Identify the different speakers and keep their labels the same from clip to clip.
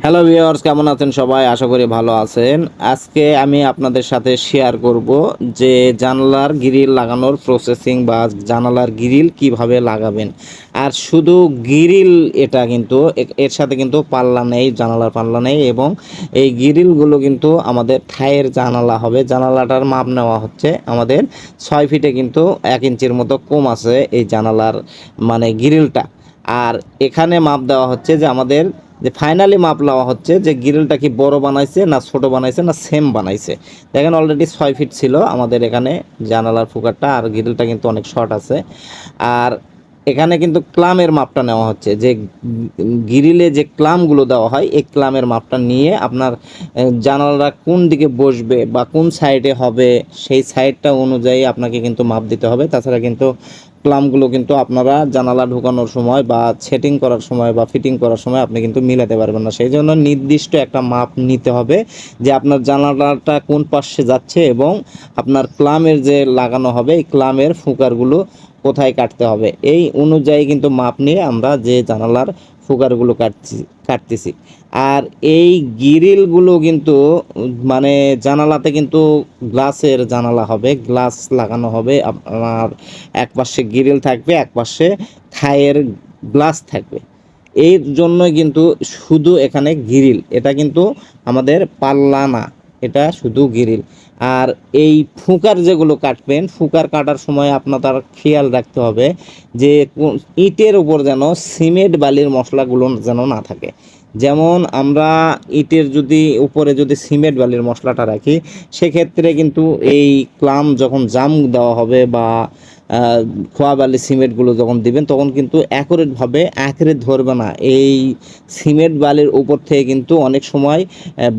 Speaker 1: Hello viewers কেমন আছেন সবাই? আশা করি ভালো আছেন। আজকে আমি আপনাদের সাথে শেয়ার করব যে জানালার গ্রিল লাগানোর প্রসেসিং বা জানালার গ্রিল কীভাবে লাগাবেন। আর শুধু গ্রিল এটা কিন্তু এর সাথে কিন্তু পাল্লা নেই, জানালার পাল্লা নেই এবং এই গ্রিলগুলো কিন্তু আমাদের থায়ের জানালা হবে। জানালাটার মাপ নেওয়া হচ্ছে আমাদের ছয় ফিটে কিন্তু এক ইঞ্চির মতো কম আছে এই জানালার মানে গ্রিলটা আর এখানে মাপ দেওয়া হচ্ছে যে আমাদের যে ফাইনালি মাপ নেওয়া হচ্ছে যে গ্রিলটা কি বড় বানাইছে না ছোট বানাইছে না সেম বানাইছে। দেখেন অলরেডি ছয় ফিট ছিল আমাদের এখানে জানালার ফুকারটা, আর গ্রিলটা কিন্তু অনেক শর্ট আছে। আর এখানে কিন্তু ক্লামের মাপটা নেওয়া হচ্ছে। যে গ্রিলে যে ক্লামগুলো দেওয়া হয়, এই ক্লামের মাপটা নিয়ে আপনার জানালাটা কোন দিকে বসবে বা কোন সাইডে হবে, সেই সাইডটা অনুযায়ী আপনাকে কিন্তু মাপ দিতে হবে। তাছাড়া কিন্তু প্লামগুলো কিন্তু আপনারা জানালা ঢুকানোর সময় বা সেটিং করার সময় বা ফিটিং করার সময় আপনি কিন্তু মিলাতে পারবেন না। সেই জন্য নির্দিষ্ট একটা মাপ নিতে হবে যে আপনার জানালাটা কোন পাশে যাচ্ছে এবং আপনার ক্লামের যে লাগানো হবে, এই ক্লামের ফুকারগুলো কোথায় কাটতে হবে। এই অনুযায়ী কিন্তু মাপ নিয়ে আমরা যে জানালার ফুকারগুলো কাটছি, কাটতেছি। আর এই গ্রিলগুলো কিন্তু মানে জানালাতে কিন্তু গ্লাসের জানালা হবে, গ্লাস লাগানো হবে। আপনার এক পাশে গ্রিল থাকবে এক পাশে খায়ের গ্লাস থাকবে। এর জন্যই কিন্তু শুধু এখানে গ্রিল, এটা কিন্তু আমাদের পাল্লা না। এটা শুধু গিরিল আর এই ফুকার যেগুলো কাটবেন, ফুকার কাটার সময় আপনার খেয়াল রাখতে হবে যে ইটের উপর যেন সিমেন্ট বালির মশলাগুলো যেন না থাকে। যেমন আমরা ইটের যদি উপরে যদি সিমেন্ট বালির মশলাটা রাখি, সেক্ষেত্রে কিন্তু এই ক্লাম যখন জাম দেওয়া হবে বা খোয়া বালি সিমেন্টগুলো যখন দিবেন, তখন কিন্তু অ্যাকুরেটভাবে অ্যাকুরেট ধরবে না। এই সিমেন্ট বালির উপর থেকে কিন্তু অনেক সময়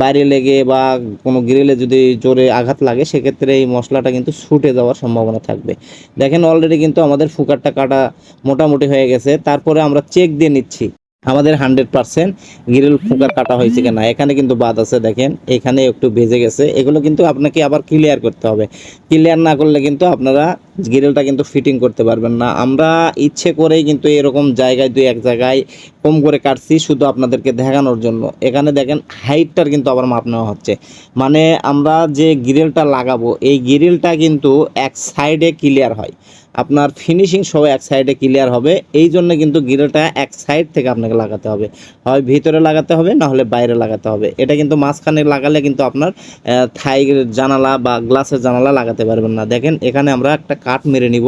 Speaker 1: বাইরে লেগে বা কোনো গ্রিলে যদি জোরে আঘাত লাগে, সেক্ষেত্রে এই মশলাটা কিন্তু ছুটে যাওয়ার সম্ভাবনা থাকবে। দেখেন অলরেডি কিন্তু আমাদের ফুকারটা কাটা মোটামুটি হয়ে গেছে। তারপরে আমরা চেক দিয়ে নিচ্ছি। আমাদের হান্ড্রেড পার্সেন্ট গ্রিল ফুকার কাটা হয়েছে কিনা, এখানে কিন্তু বাদ আছে দেখেন, এখানে একটু বেজে গেছে, এগুলো কিন্তু আপনাকে আবার ক্লিয়ার করতে হবে। ক্লিয়ার না করলে কিন্তু আপনারা গ্রিলটা কিন্তু ফিটিং করতে পারবেন না। আমরা ইচ্ছে করেই কিন্তু এরকম জায়গায় দুই এক জায়গায় কম করে কাটছি, শুধু আপনাদেরকে দেখানোর জন্য। এখানে দেখেন হাইটটার কিন্তু আবার মাপ নেওয়া হচ্ছে। মানে আমরা যে গ্রিলটা লাগাবো, এই গ্রিলটা কিন্তু এক সাইডে ক্লিয়ার হয়। আপনার ফিনিশিং সহ এক সাইডে ক্লিয়ার হবে। এই জন্য কিন্তু গ্রিলটা এক সাইড থেকে আপনাকে লাগাতে হবে। হয় ভিতরে লাগাতে হবে, না হলে বাইরে লাগাতে হবে। এটা কিন্তু মাঝখানে লাগালে কিন্তু আপনার থাই জানালা বা গ্লাসের জানালা লাগাতে পারবেন না। দেখেন, এখানে আমরা একটা কাঠ মেরে নিব।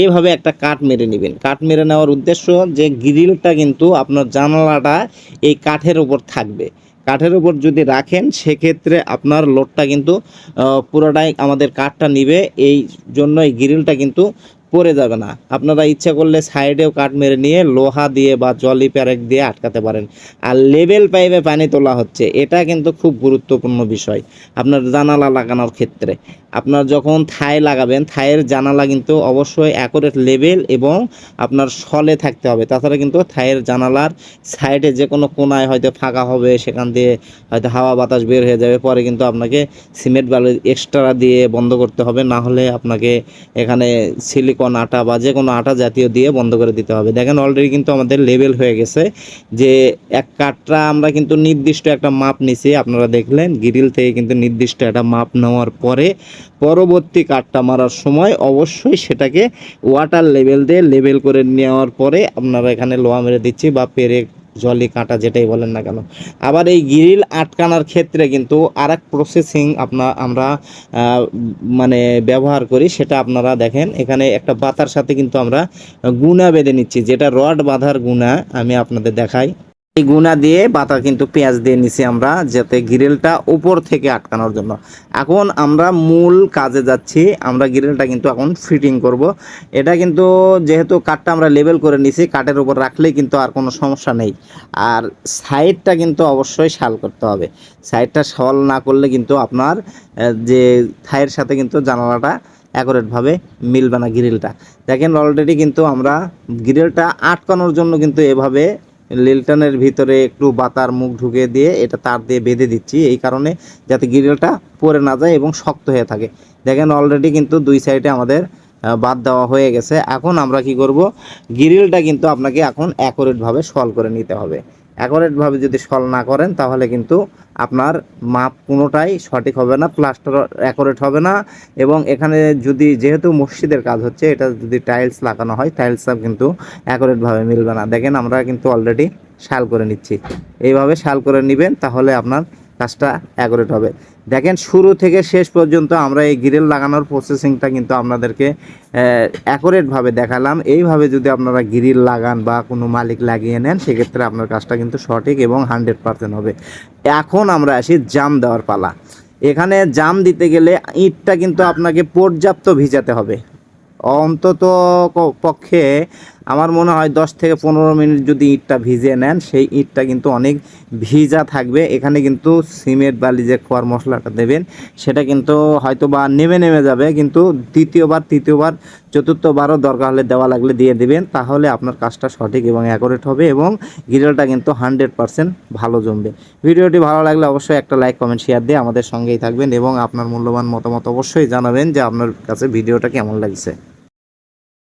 Speaker 1: এইভাবে একটা কাঠ মেরে নেবেন। কাঠ মেরে নেওয়ার উদ্দেশ্য যে গ্রিলটা কিন্তু আপনার জানালাটা এই কাঠের উপর থাকবে। কাঠের উপর যদি রাখেন, সেক্ষেত্রে আপনার লোডটা কিন্তু পুরোটাই আমাদের কাঠটা নিবে। এই জন্য এই গ্রিলটা কিন্তু পড়ে যাবে না। আপনারা ইচ্ছা করলে সাইডেও কাঠ মেরে নিয়ে লোহা দিয়ে বা জলি প্যারেক দিয়ে আটকাতে পারেন। আর লেভেল পাইপে পানি তোলা হচ্ছে, এটা কিন্তু খুব গুরুত্বপূর্ণ বিষয় আপনার জানালা লাগানোর ক্ষেত্রে। আপনার যখন থাই লাগাবেন থায়ের জানালা কিন্তু অবশ্যই অ্যাকোরেট লেভেল এবং আপনার সলে থাকতে হবে। তাছাড়া কিন্তু থায়ের জানালার সাইডে যে কোনো কোনায় হয়তো ফাঁকা হবে, সেখান দিয়ে হয়তো হাওয়া বাতাস বের হয়ে যাবে, পরে কিন্তু আপনাকে সিমেন্ট বালু এক্সট্রা দিয়ে বন্ধ করতে হবে। না হলে আপনাকে এখানে সিলিকন আটা বা যে কোনো আটা জাতীয় দিয়ে বন্ধ করে দিতে হবে। দেখেন অলরেডি কিন্তু আমাদের লেভেল হয়ে গেছে যে এক কাঠটা আমরা কিন্তু নির্দিষ্ট একটা মাপ নিছি। আপনারা দেখলেন গ্রিল থেকে কিন্তু নির্দিষ্ট একটা মাপ নেওয়ার পরে পরবর্তী কাঠটা মারার সময় অবশ্যই সেটাকে ওয়াটার লেভেল দিয়ে লেভেল করে নেওয়ার পরে আপনারা এখানে লোয়া মেরে দিচ্ছি বা পেরেক জলি কাঁটা যেটাই বলেন না কেন। আবার এই গ্রিল আটকানোর ক্ষেত্রে কিন্তু আর এক প্রসেসিং আপনার আমরা মানে ব্যবহার করি, সেটা আপনারা দেখেন। এখানে একটা বাতার সাথে কিন্তু আমরা গুণা বেঁধে নিচ্ছি। যেটা রড বাঁধার গুণা আমি আপনাদের দেখাই। এই গুণা দিয়ে বাতা কিন্তু পেঁয়াজ দিয়ে নিছি আমরা, যাতে গ্রিলটা উপর থেকে আটকানোর জন্য। এখন আমরা মূল কাজে যাচ্ছি, আমরা গ্রিলটা কিন্তু এখন ফিটিং করব। এটা কিন্তু যেহেতু কাঠটা আমরা লেবেল করে নিছি, কাঠের উপর রাখলেই কিন্তু আর কোনো সমস্যা নেই। আর সাইডটা কিন্তু অবশ্যই শাল করতে হবে। সাইডটা সল না করলে কিন্তু আপনার যে থাইয়ের সাথে কিন্তু জানালাটা অ্যাকোরেটভাবে মিলবে না গ্রিলটা। দেখেন অলরেডি কিন্তু আমরা গ্রিলটা আটকানোর জন্য কিন্তু এভাবে লিলটনের ভিতরে একটু বাতার মুখ ঢুকে দিয়ে এটা তার দিয়ে বেঁধে দিচ্ছি। এই কারণে যাতে গ্রিলটা পরে না যায় এবং শক্ত হয়ে থাকে। দেখেন অলরেডি কিন্তু দুই সাইডে আমাদের বাদ দেওয়া হয়ে গেছে। এখন আমরা কি করব? গ্রিলটা কিন্তু আপনাকে এখন অ্যাকোরেটভাবে সল করে নিতে হবে। অ্যাকোরেটভাবে যদি সল না করেন, তাহলে কিন্তু আপনার মাপ কোনোটাই সঠিক হবে না প্লাস্টার অ্যাকোরেট হবে না। এবং এখানে যদি যেহেতু মসজিদের কাজ হচ্ছে, এটা যদি টাইলস লাগানো হয় টাইলসটা কিন্তু অ্যাকোরেটভাবে মিলবে না। দেখেন আমরা কিন্তু অলরেডি শাল করে নিচ্ছি। এইভাবে শাল করে নেবেন, তাহলে আপনার কাজটা অ্যাকোরেট হবে। দেখেন, শুরু থেকে শেষ পর্যন্ত আমরা এই গ্রিল লাগানোর প্রসেসিংটা কিন্তু আপনাদেরকে অ্যাকোরেটভাবে দেখালাম। এইভাবে যদি আপনারা গ্রিল লাগান বা কোনো মালিক লাগিয়ে নেন, সেক্ষেত্রে আপনার কাজটা কিন্তু সঠিক এবং হান্ড্রেড পার্সেন্ট হবে। এখন আমরা আসি জাম দেওয়ার পালা। এখানে জাম দিতে গেলে ইটটা কিন্তু আপনাকে পর্যাপ্ত ভিজাতে হবে। অন্তত পক্ষে আমার মনে হয় দশ থেকে পনেরো মিনিট যদি ইটটা ভিজিয়ে নেন, সেই ইটটা কিন্তু অনেক ভিজা থাকবে। এখানে কিন্তু সিমেন্ট বালি যে খোয়ার মশলাটা দেবেন, সেটা কিন্তু হয়তো বা নেমে নেমে যাবে, কিন্তু দ্বিতীয়বার, তৃতীয়বার, চতুর্থবারও দরকার হলে দেওয়া লাগলে দিয়ে দিবেন, তাহলে আপনার কাজটা সঠিক এবং অ্যাকোরেট হবে এবং গ্রিলটা কিন্তু হান্ড্রেড পারসেন্ট ভালো জমবে। ভিডিওটি ভালো লাগলে অবশ্যই একটা লাইক কমেন্ট শেয়ার দিয়ে আমাদের সঙ্গেই থাকবেন এবং আপনার মূল্যবান মতামত অবশ্যই জানাবেন যে আপনার কাছে ভিডিওটা কেমন লাগছে।